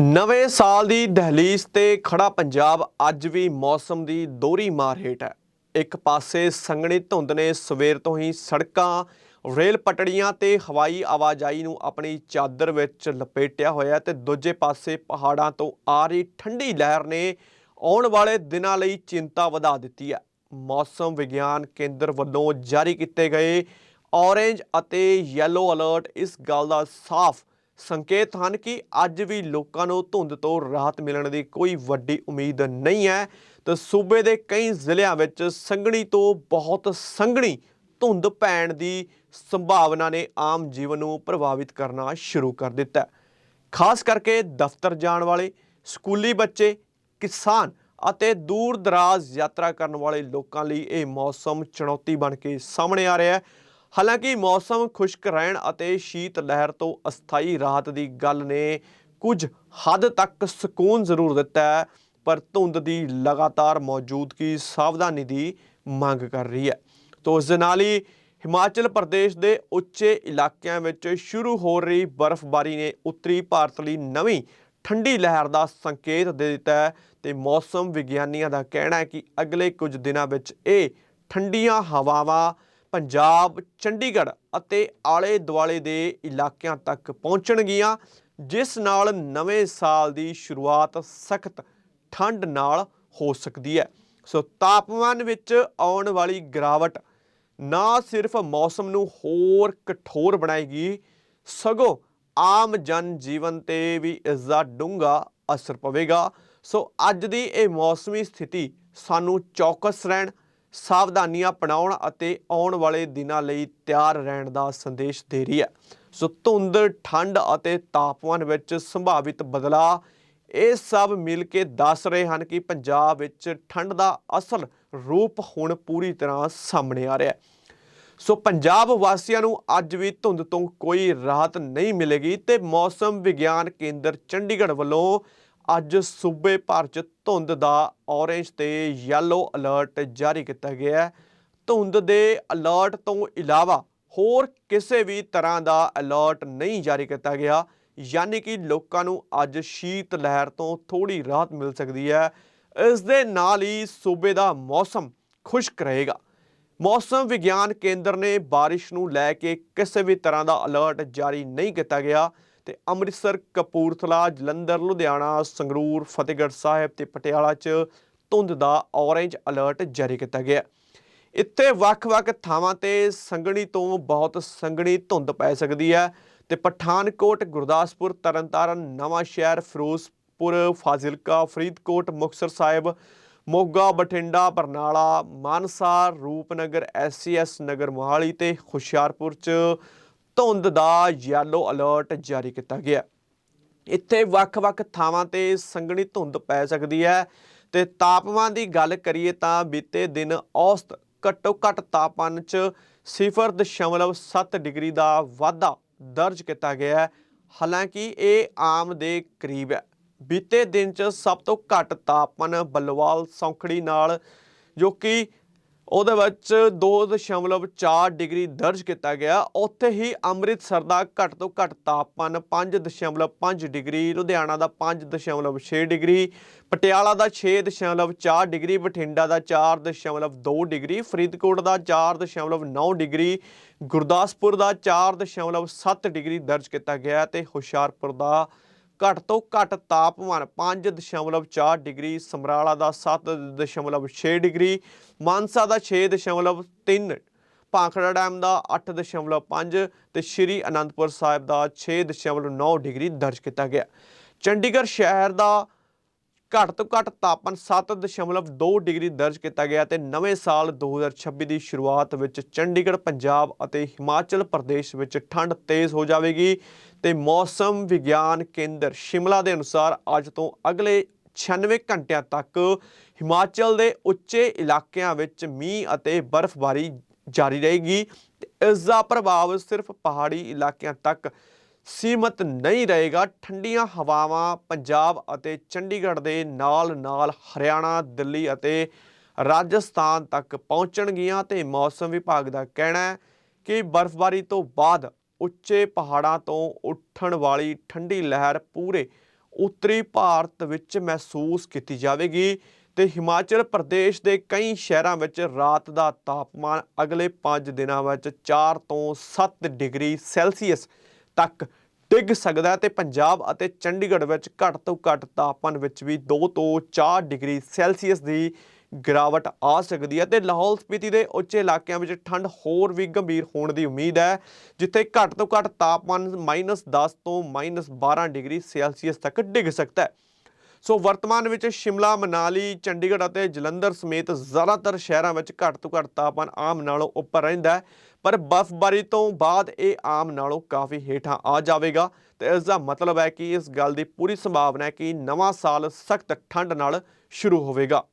ਨਵੇਂ ਸਾਲ ਦੀ ਦਹਲੀਜ਼ ਤੇ ਖੜਾ ਪੰਜਾਬ ਅੱਜ ਵੀ ਮੌਸਮ ਦੀ ਦੋਹਰੀ ਮਾਰ ਹੇਠ ਹੈ। ਇੱਕ ਪਾਸੇ ਸੰਘਣੀ ਧੁੰਦ ਨੇ ਸਵੇਰ ਤੋਂ ਹੀ ਸੜਕਾਂ, ਰੇਲ ਪਟੜੀਆਂ ਤੇ ਹਵਾਈ ਆਵਾਜਾਈ ਨੂੰ ਆਪਣੀ ਚਾਦਰ ਵਿੱਚ ਲਪੇਟਿਆ ਹੋਇਆ ਹੈ ਤੇ ਦੂਜੇ ਪਾਸੇ ਪਹਾੜਾਂ ਤੋਂ ਆ ਰਹੀ ਠੰਡੀ ਲਹਿਰ ਨੇ ਆਉਣ ਵਾਲੇ ਦਿਨਾਂ ਲਈ ਚਿੰਤਾ ਵਧਾ ਦਿੱਤੀ ਹੈ। ਮੌਸਮ ਵਿਗਿਆਨ ਕੇਂਦਰ ਵੱਲੋਂ ਜਾਰੀ ਕੀਤੇ ਗਏ ਔਰੇਂਜ ਅਤੇ ਯੈਲੋ ਅਲਰਟ ਇਸ ਗੱਲ ਦਾ ਸਾਫ਼ ਸੰਕੇਤ ਹਨ ਕਿ ਅੱਜ ਵੀ ਲੋਕਾਂ ਨੂੰ ਧੁੰਦ ਤੋਂ ਰਾਹਤ ਮਿਲਣ ਦੀ ਕੋਈ ਵੱਡੀ ਉਮੀਦ ਨਹੀਂ ਹੈ। ਤਾਂ ਸੂਬੇ ਦੇ ਕਈ ਜ਼ਿਲ੍ਹਿਆਂ ਵਿੱਚ ਸੰਘਣੀ ਤੋਂ ਬਹੁਤ ਸੰਘਣੀ ਧੁੰਦ ਪੈਣ ਦੀ ਸੰਭਾਵਨਾ ਨੇ ਆਮ ਜੀਵਨ ਨੂੰ ਪ੍ਰਭਾਵਿਤ ਕਰਨਾ ਸ਼ੁਰੂ ਕਰ ਦਿੱਤਾ ਖਾਸ ਕਰਕੇ ਦਫ਼ਤਰ ਜਾਣ ਵਾਲੇ, ਸਕੂਲੀ ਬੱਚੇ, ਕਿਸਾਨ ਅਤੇ ਦੂਰ ਦਰਾਜ਼ ਯਾਤਰਾ ਕਰਨ ਵਾਲੇ ਲੋਕਾਂ ਲਈ ਇਹ ਮੌਸਮ ਚੁਣੌਤੀ ਬਣ ਕੇ ਸਾਹਮਣੇ ਆ ਰਿਹਾ ਹੈ। ਹਾਲਾਂਕਿ ਮੌਸਮ ਖੁਸ਼ਕ ਰਹਿਣ ਅਤੇ ਸ਼ੀਤ ਲਹਿਰ ਤੋਂ ਅਸਥਾਈ ਰਾਹਤ ਦੀ ਗੱਲ ਨੇ ਕੁਝ ਹੱਦ ਤੱਕ ਸਕੂਨ ਜ਼ਰੂਰ ਦਿੱਤਾ ਹੈ, ਪਰ ਧੁੰਦ ਦੀ ਲਗਾਤਾਰ ਮੌਜੂਦਗੀ ਸਾਵਧਾਨੀ ਦੀ ਮੰਗ ਕਰ ਰਹੀ ਹੈ। ਤੋਂ ਉਸ ਦੇ ਨਾਲ ਹੀ ਹਿਮਾਚਲ ਪ੍ਰਦੇਸ਼ ਦੇ ਉੱਚੇ ਇਲਾਕਿਆਂ ਵਿੱਚ ਸ਼ੁਰੂ ਹੋ ਰਹੀ ਬਰਫ਼ਬਾਰੀ ਨੇ ਉੱਤਰੀ ਭਾਰਤ ਲਈ ਨਵੀਂ ਠੰਡੀ ਲਹਿਰ ਦਾ ਸੰਕੇਤ ਦੇ ਦਿੱਤਾ ਹੈ ਤੇ ਮੌਸਮ ਵਿਗਿਆਨੀਆਂ ਦਾ ਕਹਿਣਾ ਹੈ ਕਿ ਅਗਲੇ ਕੁਝ ਦਿਨਾਂ ਵਿੱਚ ਇਹ ਠੰਡੀਆਂ ਹਵਾਵਾਂ ਪੰਜਾਬ, ਚੰਡੀਗੜ੍ਹ ਅਤੇ ਆਲੇ ਦੁਆਲੇ ਦੇ ਇਲਾਕਿਆਂ ਤੱਕ ਪਹੁੰਚਣਗੀਆਂ, ਜਿਸ ਨਾਲ ਨਵੇਂ ਸਾਲ ਦੀ ਸ਼ੁਰੂਆਤ ਸਖਤ ਠੰਡ ਨਾਲ ਹੋ ਸਕਦੀ ਹੈ। ਸੋ ਤਾਪਮਾਨ ਵਿੱਚ ਆਉਣ ਵਾਲੀ ਗਿਰਾਵਟ ਨਾ ਸਿਰਫ ਮੌਸਮ ਨੂੰ ਹੋਰ ਕਠੋਰ ਬਣਾਏਗੀ, ਸਗੋਂ ਆਮ ਜਨ ਜੀਵਨ ਤੇ ਵੀ ਇਸ ਦਾ ਡੂੰਘਾ ਅਸਰ ਪਵੇਗਾ। ਸੋ ਅੱਜ ਦੀ ਇਹ ਮੌਸਮੀ ਸਥਿਤੀ ਸਾਨੂੰ ਚੌਕਸ ਰਹਿਣ ਸਾਵਧਾਨੀਆਂ ਅਪਣਾਉਣ ਅਤੇ ਆਉਣ ਵਾਲੇ ਦਿਨਾਂ ਲਈ ਤਿਆਰ ਰਹਿਣ ਦਾ ਸੰਦੇਸ਼ ਦੇ ਰਹੀ ਹੈ। ਸੋ ਧੁੰਦ, ਠੰਡ ਅਤੇ ਤਾਪਮਾਨ ਵਿੱਚ ਸੰਭਾਵਿਤ ਬਦਲਾਅ, ਇਹ ਸਭ ਮਿਲ ਕੇ ਦੱਸ ਰਹੇ ਹਨ ਕਿ ਪੰਜਾਬ ਵਿੱਚ ਠੰਡ ਦਾ ਅਸਲ ਰੂਪ ਹੁਣ ਪੂਰੀ ਤਰ੍ਹਾਂ ਸਾਹਮਣੇ ਆ ਰਿਹਾ ਹੈ। ਸੋ ਪੰਜਾਬ ਵਾਸੀਆਂ ਨੂੰ ਅੱਜ ਵੀ ਧੁੰਦ ਤੋਂ ਕੋਈ ਰਾਹਤ ਨਹੀਂ ਮਿਲੇਗੀ ਤੇ ਮੌਸਮ ਵਿਗਿਆਨ ਕੇਂਦਰ ਚੰਡੀਗੜ੍ਹ ਵੱਲੋਂ ਅੱਜ ਸੂਬੇ ਭਰ 'ਚ ਧੁੰਦ ਦਾ ਔਰੇਂਜ ਤੇ ਯੈਲੋ ਅਲਰਟ ਜਾਰੀ ਕੀਤਾ ਗਿਆ ਹੈ। ਧੁੰਦ ਦੇ ਅਲਰਟ ਤੋਂ ਇਲਾਵਾ ਹੋਰ ਕਿਸੇ ਵੀ ਤਰ੍ਹਾਂ ਦਾ ਅਲਰਟ ਨਹੀਂ ਜਾਰੀ ਕੀਤਾ ਗਿਆ। ਯਾਨੀ ਕਿ ਲੋਕਾਂ ਨੂੰ ਅੱਜ ਸ਼ੀਤ ਲਹਿਰ ਤੋਂ ਥੋੜੀ ਰਾਹਤ ਮਿਲ ਸਕਦੀ ਹੈ। ਇਸ ਦੇ ਨਾਲ ਹੀ ਸੂਬੇ ਦਾ ਮੌਸਮ ਖੁਸ਼ਕ ਰਹੇਗਾ। ਮੌਸਮ ਵਿਗਿਆਨ ਕੇਂਦਰ ਨੇ ਬਾਰਿਸ਼ ਨੂੰ ਲੈ ਕੇ ਕਿਸੇ ਵੀ ਤਰ੍ਹਾਂ ਦਾ ਅਲਰਟ ਜਾਰੀ ਨਹੀਂ ਕੀਤਾ ਗਿਆ। ਤੇ ਅੰਮ੍ਰਿਤਸਰ, ਕਪੂਰਥਲਾ, ਜਲੰਧਰ, ਲੁਧਿਆਣਾ, ਸੰਗਰੂਰ, ਫਤਿਹਗੜ੍ਹ ਸਾਹਿਬ ਤੇ ਪਟਿਆਲਾ 'ਚ ਧੁੰਦ ਦਾ ਔਰੇਂਜ ਅਲਰਟ ਜਾਰੀ ਕੀਤਾ ਗਿਆ। ਇੱਥੇ ਵੱਖ-ਵੱਖ ਥਾਵਾਂ ਤੇ ਸੰਘਣੀ ਤੋਂ ਬਹੁਤ ਸੰਘਣੀ ਧੁੰਦ ਪੈ ਸਕਦੀ ਹੈ ਤੇ ਪਠਾਨਕੋਟ, ਗੁਰਦਾਸਪੁਰ, ਤਰਨਤਾਰਨ, ਨਵਾਂ ਸ਼ਹਿਰ, ਫਿਰੋਜ਼ਪੁਰ, ਫਾਜ਼ਿਲਕਾ, ਫਰੀਦਕੋਟ, ਮੁਕਤਸਰ ਸਾਹਿਬ, ਮੋਗਾ, ਬਠਿੰਡਾ, ਬਰਨਾਲਾ, ਮਾਨਸਾ, ਰੂਪਨਗਰ, ਐਸਸੀਐਸ, ਨਗਰ ਮੋਹਾਲੀ ਤੇ ਹੁਸ਼ਿਆਰਪੁਰ ਚ ਧੁੰਦ ਦਾ ਯੈਲੋ ਅਲਰਟ ਜਾਰੀ ਕੀਤਾ ਗਿਆ। ਇੱਥੇ ਵੱਖ-ਵੱਖ ਥਾਵਾਂ ਤੇ ਸੰਘਣੀ ਧੁੰਦ ਪੈ ਸਕਦੀ ਹੈ ਤੇ ਤਾਪਮਾਨ ਦੀ ਗੱਲ ਕਰੀਏ ਤਾਂ ਬੀਤੇ ਦਿਨ ਔਸਤ ਘੱਟੋ ਘੱਟ ਤਾਪਮਾਨ ਚ 0.7 ਡਿਗਰੀ ਦਾ ਵਾਧਾ ਦਰਜ ਕੀਤਾ ਗਿਆ ਹੈ। ਹਾਲਾਂਕਿ ਇਹ ਆਮ ਦੇ ਕਰੀਬ ਹੈ। ਬੀਤੇ ਦਿਨ ਚ ਸਭ ਤੋਂ ਘੱਟ ਤਾਪਮਾਨ ਬਲਵਾਲ ਸੌਂਖੜੀ ਨਾਲ ਜੋ ਕਿ ਉਹਦੇ ਵਿੱਚ 2.4 ਡਿਗਰੀ ਦਰਜ ਕੀਤਾ ਗਿਆ। ਉੱਥੇ ਹੀ ਅੰਮ੍ਰਿਤਸਰ ਦਾ ਘੱਟ ਤੋਂ ਘੱਟ ਤਾਪਮਾਨ 5.5 ਡਿਗਰੀ, ਲੁਧਿਆਣਾ ਦਾ 5.6 ਡਿਗਰੀ, ਪਟਿਆਲਾ ਦਾ 6.4 ਡਿਗਰੀ, ਬਠਿੰਡਾ ਦਾ 4.2 ਡਿਗਰੀ, ਫਰੀਦਕੋਟ ਦਾ 4.9 ਡਿਗਰੀ, ਗੁਰਦਾਸਪੁਰ ਦਾ 4.7 ਡਿਗਰੀ ਦਰਜ ਕੀਤਾ ਗਿਆ ਤੇ ਹੁਸ਼ਿਆਰਪੁਰ ਦਾ ਘੱਟ ਤੋਂ ਘੱਟ ਤਾਪਮਾਨ 5.4 ਡਿਗਰੀ, ਸਮਰਾਲਾ ਦਾ 7.6 ਡਿਗਰੀ, ਮਾਨਸਾ ਦਾ 6.3 ਭਾਖੜਾ ਡੈਮ ਦਾ 8.5 ਤੇ ਸ਼੍ਰੀ ਅਨੰਦਪੁਰ ਸਾਹਿਬ ਦਾ 6.9 ਡਿਗਰੀ ਦਰਜ ਕੀਤਾ ਗਿਆ। ਚੰਡੀਗੜ੍ਹ ਸ਼ਹਿਰ ਦਾ ਘੱਟ ਤੋਂ ਘੱਟ ਤਾਪਮਾਨ 7.2 ਡਿਗਰੀ ਦਰਜ ਕੀਤਾ ਗਿਆ ਤੇ ਨਵੇਂ ਸਾਲ 2026 ਦੀ ਸ਼ੁਰੂਆਤ ਵਿੱਚ ਚੰਡੀਗੜ੍ਹ, ਪੰਜਾਬ ਅਤੇ ਹਿਮਾਚਲ ਪ੍ਰਦੇਸ਼ ਵਿੱਚ ਠੰਡ ਤੇਜ਼ ਹੋ ਜਾਵੇਗੀ ਤੇ ਮੌਸਮ ਵਿਗਿਆਨ ਕੇਂਦਰ ਸ਼ਿਮਲਾ ਦੇ ਅਨੁਸਾਰ ਅੱਜ ਤੋਂ ਅਗਲੇ 96 ਘੰਟਿਆਂ ਤੱਕ ਹਿਮਾਚਲ ਦੇ ਉੱਚੇ ਇਲਾਕਿਆਂ ਵਿੱਚ ਮੀਂਹ ਅਤੇ ਬਰਫ਼ਬਾਰੀ ਜਾਰੀ ਰਹੇਗੀ ਤੇ ਇਸ ਦਾ ਪ੍ਰਭਾਵ ਸਿਰਫ ਪਹਾੜੀ ਇਲਾਕਿਆਂ ਤੱਕ ਸੀਮਤ ਨਹੀਂ ਰਹੇਗਾ। ਠੰਡੀਆਂ ਹਵਾਵਾਂ ਪੰਜਾਬ ਅਤੇ ਚੰਡੀਗੜ੍ਹ ਦੇ ਨਾਲ-ਨਾਲ ਹਰਿਆਣਾ, ਦਿੱਲੀ ਅਤੇ ਰਾਜਸਥਾਨ ਤੱਕ ਪਹੁੰਚਣਗੀਆਂ ਤੇ ਮੌਸਮ ਵਿਭਾਗ ਦਾ ਕਹਿਣਾ ਹੈ ਕਿ ਬਰਫ਼ਬਾਰੀ ਤੋਂ ਬਾਅਦ ਉੱਚੇ ਪਹਾੜਾਂ ਤੋਂ ਉੱਠਣ ਵਾਲੀ ਠੰਡੀ ਲਹਿਰ ਪੂਰੇ ਉੱਤਰੀ ਭਾਰਤ ਵਿੱਚ ਮਹਿਸੂਸ ਕੀਤੀ ਜਾਵੇਗੀ ਤੇ ਹਿਮਾਚਲ ਪ੍ਰਦੇਸ਼ ਦੇ ਕਈ ਸ਼ਹਿਰਾਂ ਵਿੱਚ ਰਾਤ ਦਾ ਤਾਪਮਾਨ ਅਗਲੇ 5 ਦਿਨਾਂ ਵਿੱਚ 4 ਤੋਂ 7 ਡਿਗਰੀ ਸੈਲਸੀਅਸ ਤੱਕ ਡਿੱਗ ਸਕਦਾ ਹੈ ਤੇ ਪੰਜਾਬ ਅਤੇ ਚੰਡੀਗੜ੍ਹ ਵਿੱਚ ਘੱਟ ਤੋਂ ਘੱਟ ਤਾਪਮਾਨ ਵਿੱਚ ਵੀ 2 ਤੋਂ 4 ਡਿਗਰੀ ਸੈਲਸੀਅਸ ਦੀ ਗਿਰਾਵਟ ਆ ਸਕਦੀ ਹੈ ਤੇ ਲਾਹੌਲ ਸਪੀਤੀ ਦੇ ਉੱਚੇ ਇਲਾਕਿਆਂ ਵਿੱਚ ਠੰਡ ਹੋਰ ਵੀ ਗੰਭੀਰ ਹੋਣ ਦੀ ਉਮੀਦ ਹੈ, ਜਿੱਥੇ ਘੱਟ ਤੋਂ ਘੱਟ ਤਾਪਮਾਨ -10 ਤੋਂ -12 ਡਿਗਰੀ ਸੈਲਸੀਅਸ ਤੱਕ ਡਿੱਗ ਸਕਦਾ ਹੈ। ਸੋ ਵਰਤਮਾਨ ਵਿੱਚ ਸ਼ਿਮਲਾ, ਮਨਾਲੀ, ਚੰਡੀਗੜ੍ਹ ਅਤੇ ਜਲੰਧਰ ਸਮੇਤ ਜ਼ਿਆਦਾਤਰ ਸ਼ਹਿਰਾਂ ਵਿੱਚ ਘੱਟ ਤੋਂ ਘੱਟ ਤਾਪਮਾਨ ਆਮ ਨਾਲੋਂ ਉੱਪਰ ਰਹਿੰਦਾ ਹੈ। ਪਰ ਬਰਫ਼ਬਾਰੀ ਤੋਂ ਬਾਅਦ ਇਹ ਆਮ ਨਾਲੋਂ ਕਾਫੀ ਹੇਠਾਂ ਆ ਜਾਵੇਗਾ ਤੇ ਇਸ ਦਾ ਮਤਲਬ ਹੈ ਕਿ ਇਸ ਗੱਲ ਦੀ ਪੂਰੀ ਸੰਭਾਵਨਾ ਹੈ ਕਿ ਨਵਾਂ ਸਾਲ ਸਖਤ ਠੰਡ ਨਾਲ ਸ਼ੁਰੂ ਹੋਵੇਗਾ।